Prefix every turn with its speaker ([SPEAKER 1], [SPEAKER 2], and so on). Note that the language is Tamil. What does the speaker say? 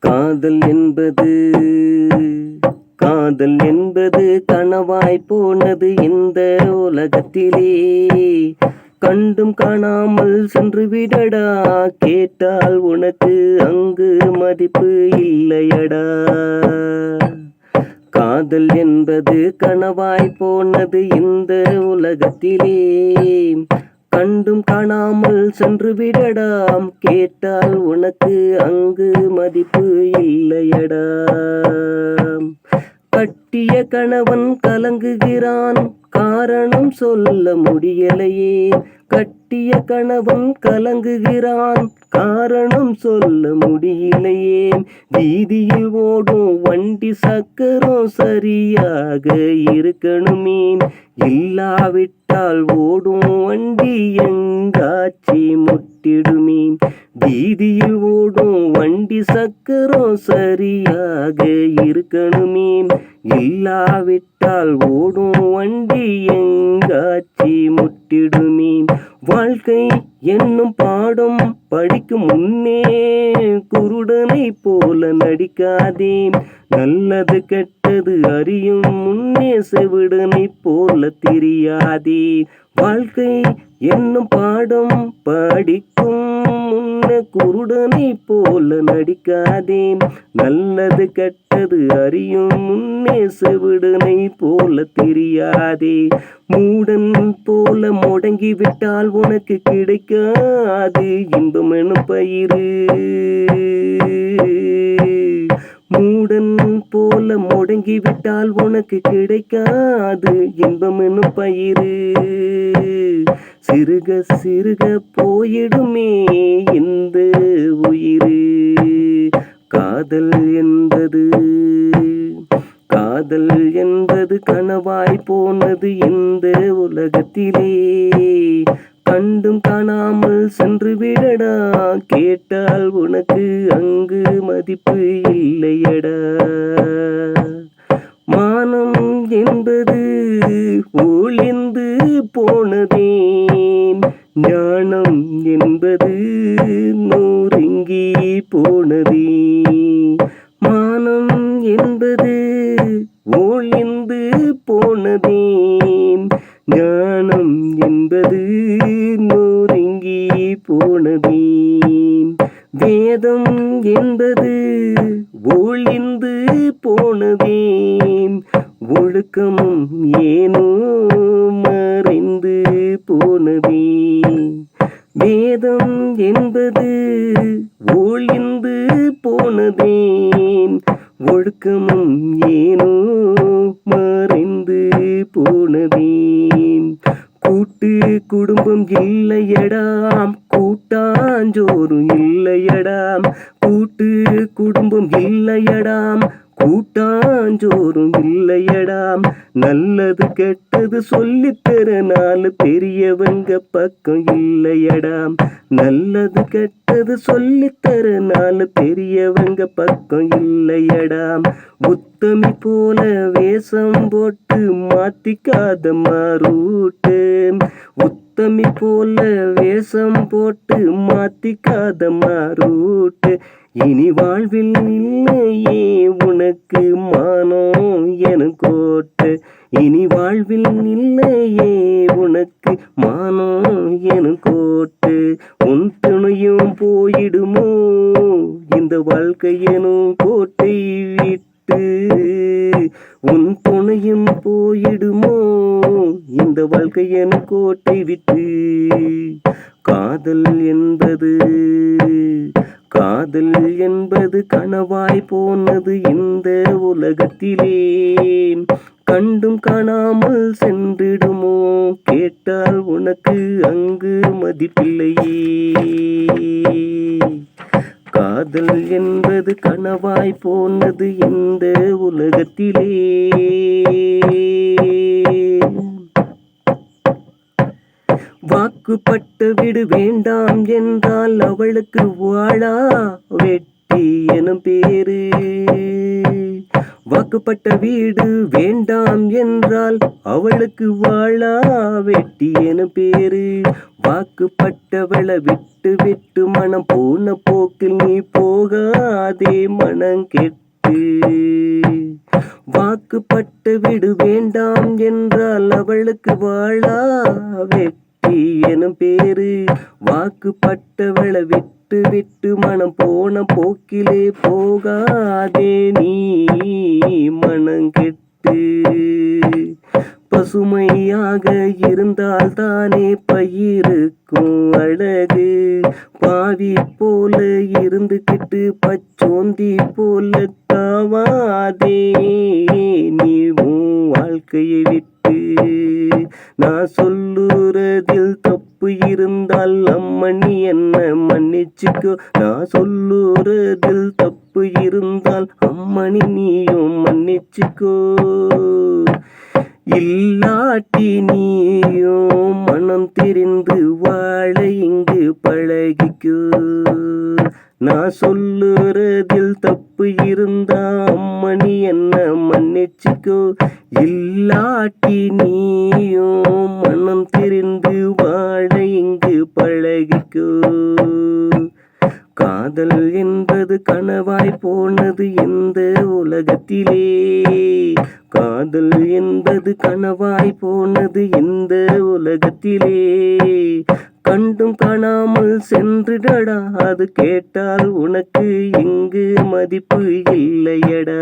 [SPEAKER 1] காதல் என்பது காதல் என்பது கனவாய் போனது இந்த உலகத்திலே. கண்டும் காணாமல் சென்று விடடா கேட்டால் உனக்கு அங்கு மதிப்பு இல்லையடா. காதல் என்பது கனவாய் போனது இந்த உலகத்திலே. கண்டும் காணாமல் சென்று விடடாம் கேட்டால் உனக்கு அங்கு மதிப்பு இல்லையடா. கட்டிய கணவன் கலங்குகிறான். காரணம் சொல்ல முடியலையே. கட்டிய கணவன் கலங்குகிறான். காரணம் சொல்ல முடியலையே. வீதியில் ஓடும் வண்டி சக்கரம் சரியாக இருக்கணுமே. இல்லாவிட்டால் ஓடும் வண்டி எங்காச்சி முட்டிடுமே. வீதியில் ஓடும் வண்டி சக்கரம் சரியாக இருக்கணுமே. இல்லாவிட்டால் ஓடும் வண்டி எங்காச்சி முட்டிடுமே. வாழ்க்கை என்னும் பாடம் படிக்கும் முன்னே குருடனை போல நடிக்காதே. நல்லது கெட்டது அறியும் முன்னே செவிடனை போல தெரியாதே. வாழ்க்கை என்னும் பாடம் படிக்கும் குருடனை போல நடிக்காதே. நல்லது கெட்டது அறியும் முன்னே செவிடனை போல தெரியாதே. மூடன் போல முடங்கி விட்டால் உனக்கு கிடைக்காது இன்பம் எனும் பயிறு. மூடன் போல முடங்கி விட்டால் உனக்கு கிடைக்காது இன்பம் எனும் பயிறு. சிறுக சிறுக போயிடுமே இந்த உயிர். காதல் என்பது காதல் என்பது கனவாய் போனது இந்த உலகத்திலே. கண்டும் காணாமல் சென்று விடடா கேட்டால் உனக்கு அங்கு மதிப்பு இல்லையடா. போனது. மானம் என்பது ஓழிந்து போனதேன் ஞானம் என்பது நூறுங்கி போனதே. வேதம் என்பது ஒளிந்து போனதேன் ஒழுக்கம் ஏனோ மறைந்து போனதே. வேதம் என்பது ஒளிந்து போனதேன். ஒழுக்கமும் ஏனோ மறைந்து போனதேன். கூட்டு குடும்பம் இல்லையடாம் கூட்டாஞ்சோறும் இல்லையடாம் கூட்டு குடும்பம் இல்லையடாம் கூட்டாஞ்சோறும் இல்லையடாம் நல்லது கெட்டது சொல்லித்தர நாலு பெரியவங்க பக்கம் இல்லையடாம் நல்லது கெட்டது சொல்லித்தர நாலு பெரியவங்க பக்கம் இல்லையடாம் உத்தமி போல வேஷம் போட்டு மாத்திக்காத மாறூட்டு உத்தமி போல வேஷம் போட்டு மாத்திக்காத மாறூட்டு இனி வாழ்வில் இல்லையே உனக்கு மானம் எனக்கோட்டு இனி வாழ்வில் இல்லையே உனக்கு மானம் எனக்கோட்டு உன் துணையும் போயிடுமோ? இந்த வாழ்க்கை எனும் கோட்டை போற்றிவிட்டு காதல் என்பது காதல் என்பது கனவாய் போனது இந்த உலகத்திலே. கண்டும் காணாமல் சென்றிடுமோ கேட்டால் உனக்கு அங்கு மதிப்பில்லையே. காதல் என்பது கனவாய் போனது இந்த உலகத்திலே. வாக்குப்பட்ட விடு வேண்டாம் என்றால் அவளுக்கு வாழா. வெட்டி எனும் பேரு. வாக்குப்பட்ட வீடு வேண்டாம் என்றால் அவளுக்கு வாழா. வெட்டி என பேரு. வாக்குப்பட்டவளை விட்டு விட்டு மனம் போன போக்கில் நீ போகாதே மனம் கெட்டு. வாக்குப்பட்டு விடு வேண்டாம் என்றால் அவளுக்கு வாழா. வெட்டி எனும் பேரு. வாக்குப்பட்டவளை விட்டு விட்டு மனம் போன போக்கிலே போகாதே நீ மனம் கெட்டு. பசுமையாக இருந்தால் தானே பயிருக்கும் அழகு. பாவி போல இருந்துகிட்டு பச்சோந்தி போல தாவாதே. நீ உன் வாழ்க்கையை விட்டு நான் சொல்லுறதில் தப்பு இருந்தால் அம்மணி என்ன மன்னிச்சுக்கோ. நான் சொல்லுறதில் தப்பு இருந்தால் அம்மணி நீயும் மன்னிச்சுக்கோ. இல்லாட்டி நீயும் மனம் தெரிந்து வாழ இங்கு பழகிக்கோ. நான் சொல்லுறதில் தப்பு இருந்தா அம்மணி என்ன மன்னிச்சுக்கோ. இல்லாட்டி நீயும் மனம் தெரிந்து வாழ இங்கு பழகிக்கோ. காதல் என்பது கனவாய் போனது எந்த உலகத்திலே. காதல் என்பது கனவாய் போனது எந்த உலகத்திலே. கண்டும் காணாமல் சென்றுடடா. அது கேட்டால் உனக்கு இங்கு மதிப்பு இல்லையடா.